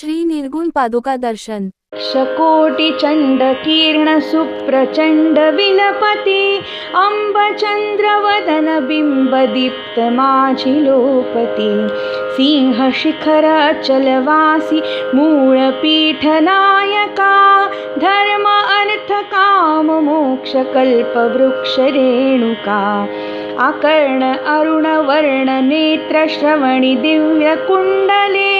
श्री निर्गुण पादुका दर्शन. शकोटिचण्डकीर्णसुप्रचण्ड विलपति अम्बचन्द्रवदनबिम्बदीप्तमाझिलोपति सिंहशिखरचलवासि मूळपीठनायका धर्म अर्थकाममोक्षकल्पवृक्षरेणुका आकर्ण अरुणवर्णनेत्रश्रवणि दिव्यकुण्डले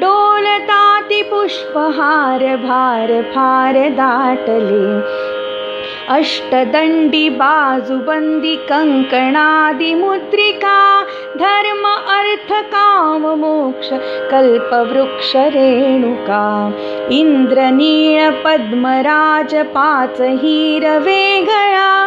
डोलताति पुष्पहार भार फार दाटले अष्टदण्डि बाजुबन्दि कङ्कणादिमुद्रिका धर्म अर्थकाममोक्ष कल्पवृक्षरेणुका इन्द्रनीळपद्मराजपाचहीरवेगळा पाय घोळ बोरमाळ चन्द्रहार वेगळा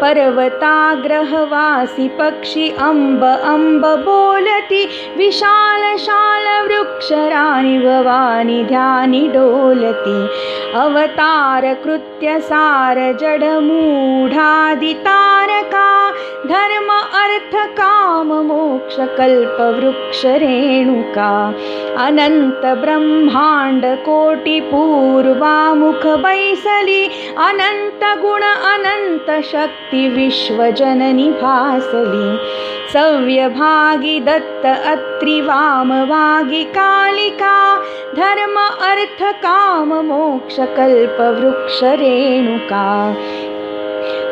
पर्वताग्रहवासि पक्षि अम्ब अम्ब बोलति विशालशालवृक्षराणि भवानि ध्यानि डोलति। अवतारकृत्य सारजडमूढादितारका धर्म अर्थकाममोक्षकल्पवृक्षरेणुका अनन्तब्रह्माण्डकोटिपूर्वामुखबैसलि अनन्तगुण अनन्तशक्तिविश्वजननि भासलि सव्यभागि दत्त अत्रिवामवागि कालिका धर्म अर्थकाममोक्षकल्पवृक्षरेणुका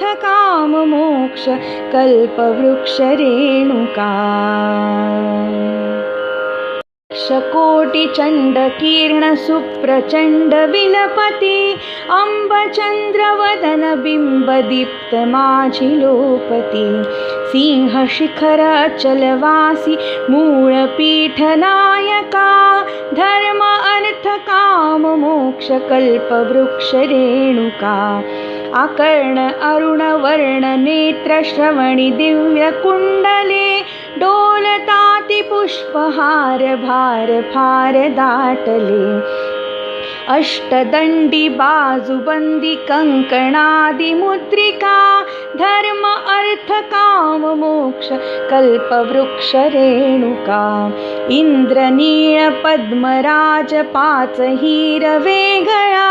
अर्थकाममोक्ष कल्पवृक्षरेणुका। शकोटिचण्डकीर्णसुप्रचण्ड विलपति अम्बचन्द्रवदनबिम्बदीप्तमाझिलोपति सिंहशिखरचलवासि मूळपीठनायका धर्म अर्थकाममोक्षकल्पवृक्षरेणुका आकर्ण अरुणवर्णनेत्रश्रवणि दिव्यकुण्डले डोलताति पुष्पहार भार फार दाटले। अष्टदण्डि बाजुबन्दि कङ्कणादिमुद्रिका धर्म अर्थकाममोक्ष कल्पवृक्षरेणुका इन्द्रनीळपद्मराजपाचहीरवेगळा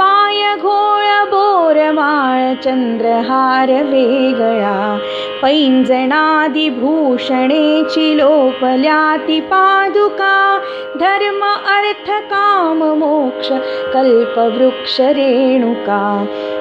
पाय घोळ बोरमाळ चन्द्रहार वेगळा. पैञ्जणादिभूषणेचि लोपल्याति पादुका. धर्म अर्थकाममोक्ष कल्पवृक्षरेणुका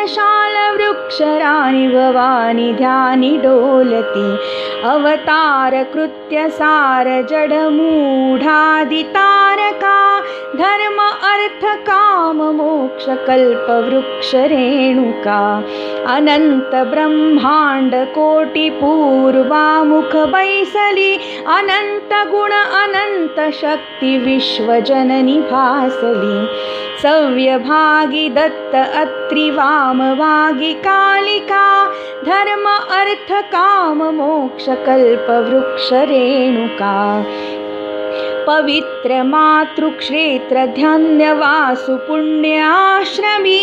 विशालशालवृक्षराणि भवानि ध्यानि डोलति अवतारकृत्य सारजडमूढादितारका धर्म अर्थकाममोक्षकल्पवृक्षरेणुका अनन्तब्रह्माण्डकोटिपूर्वामुखबैसलि अनन्तगुण अनन्तशक्ति शक्ति विश्वजननि भासली। सव्यभागी दत्त अत्रि वामवागी कालिका धर्म अर्थ काम मोक्ष कल्प वृक्ष रेणुका पवित्र पुण्याश्रमी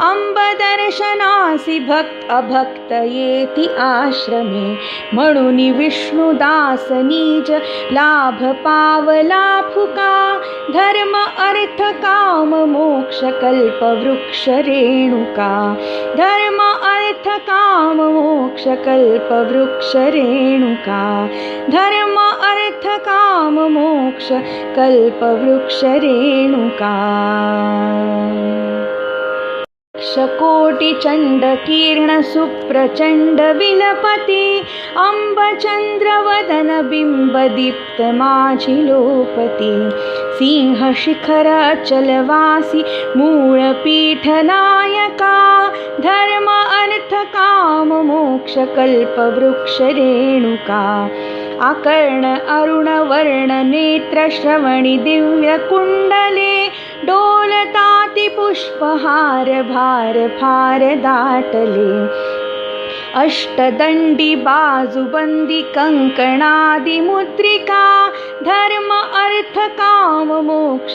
अंबदर्शनासि भक्त अभक्त येति आश्रमे। म्हणून विष्णुदास नीज लाभ पावला फुका धर्म अर्थ काम मोक्ष कल्प वृक्ष रेणुका। धर्म अर्थ काम मोक्ष कल्प वृक्ष रेणुका। धर्म अर्थ काम मोक्ष कल्प वृक्ष रेणुका शकोटिचण्ड किरण सुप्रचण्ड विलपति अम्बचन्द्रवदन बिम्बदीप्त माझि लोपति सिंहशिखर अचलवासि मूळपीठनायका। धर्म अर्थ काम मोक्ष कल्प वृक्ष रेणुका आकर्ण अरुणवर्ण नेत्र श्रवणि दिव्यकुण्डले डोलताति पुष्पहार भार फार दाटले। अष्टदण्डि बाजुबन्दि कङ्कणादिमुद्रिका धर्म अर्थ काम मोक्ष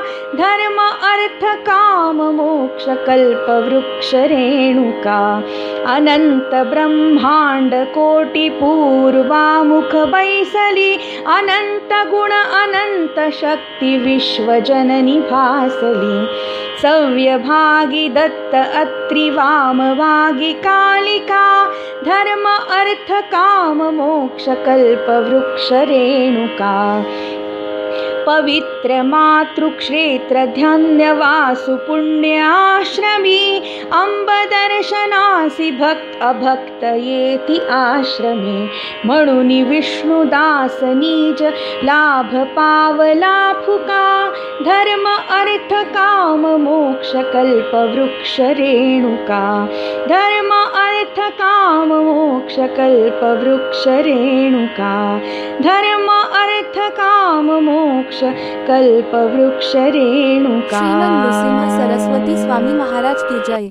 धर्म अर्थ काम मोक्ष कल्प वृक्ष रेणुका। अनन्त ब्रह्माण्ड कोटि पूर्वामुख बैसली। भासली। सव्यभागी दत्त अत्रि वामवागी कालिका। धर्म अर्थ काम मोक्ष कल्प वृक्ष रेणुका पवित्र मातृक्षेत्र ध्यान्यवासु पुण्याश्रमी अंबदर्शनासि भक्त अभक्त येति आश्रमे म्हणून विष्णुदास नीज लाभ पावला फुका धर्म अर्थ काम मोक्ष कल्प वृक्ष रेणुका धर्म अर्थ काम मोक्ष कल्प वृक्ष रेणुका धर्म मोक्ष कल्प वृक्ष रेणु का सरस्वती स्वामी महाराज की जय।